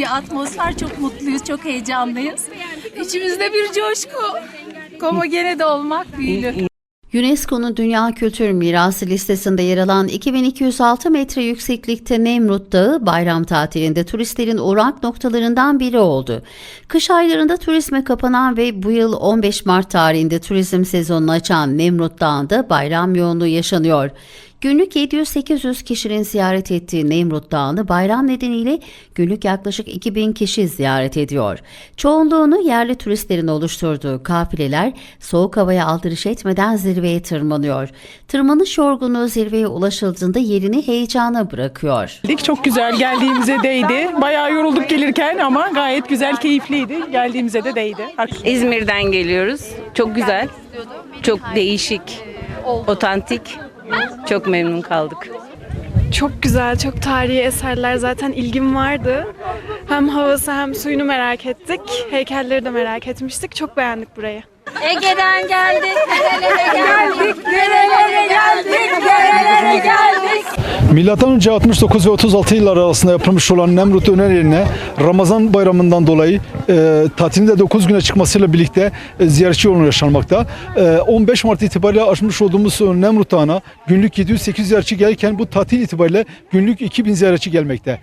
bir atmosfer. Çok mutluyuz, çok heyecanlıyız. İçimizde bir coşku. Koma gene de olmak büyülü. UNESCO'nun Dünya Kültür Mirası listesinde yer alan 2206 metre yükseklikte Nemrut Dağı bayram tatilinde turistlerin uğrak noktalarından biri oldu. Kış aylarında turizme kapanan ve bu yıl 15 Mart tarihinde turizm sezonunu açan Nemrut Dağı'nda bayram yoğunluğu yaşanıyor. Günlük 700-800 kişinin ziyaret ettiği Nemrut Dağı'nı bayram nedeniyle günlük yaklaşık 2000 kişi ziyaret ediyor. Çoğunluğunu yerli turistlerin oluşturduğu kafileler soğuk havaya aldırış etmeden zirveye tırmanıyor. Tırmanış yorgunluğu zirveye ulaşıldığında yerini heyecana bırakıyor. Çok güzel geldiğimize değdi. Bayağı yorulduk gelirken ama gayet güzel, keyifliydi. Geldiğimize de değdi. İzmir'den geliyoruz. Çok güzel. Çok değişik. Otantik. Çok memnun kaldık. Çok güzel, çok tarihi eserler zaten ilgim vardı. Hem havası hem suyunu merak ettik. Heykelleri de merak etmiştik. Çok beğendik burayı. Ege'den geldik, nerelere geldik, nerelere geldik, nerelere geldik. Milattan önce 69 ve 36 yıllar arasında yapılmış olan Nemrut Öner yerine Ramazan bayramından dolayı e, tatilin de 9 güne çıkmasıyla birlikte e, ziyaretçi yoğunluğu yaşanmakta. E, 15 Mart itibariyle açmış olduğumuz Nemrut Dağı'na günlük 700-800 ziyaretçi gelirken bu tatil itibariyle günlük 2000 ziyaretçi gelmekte.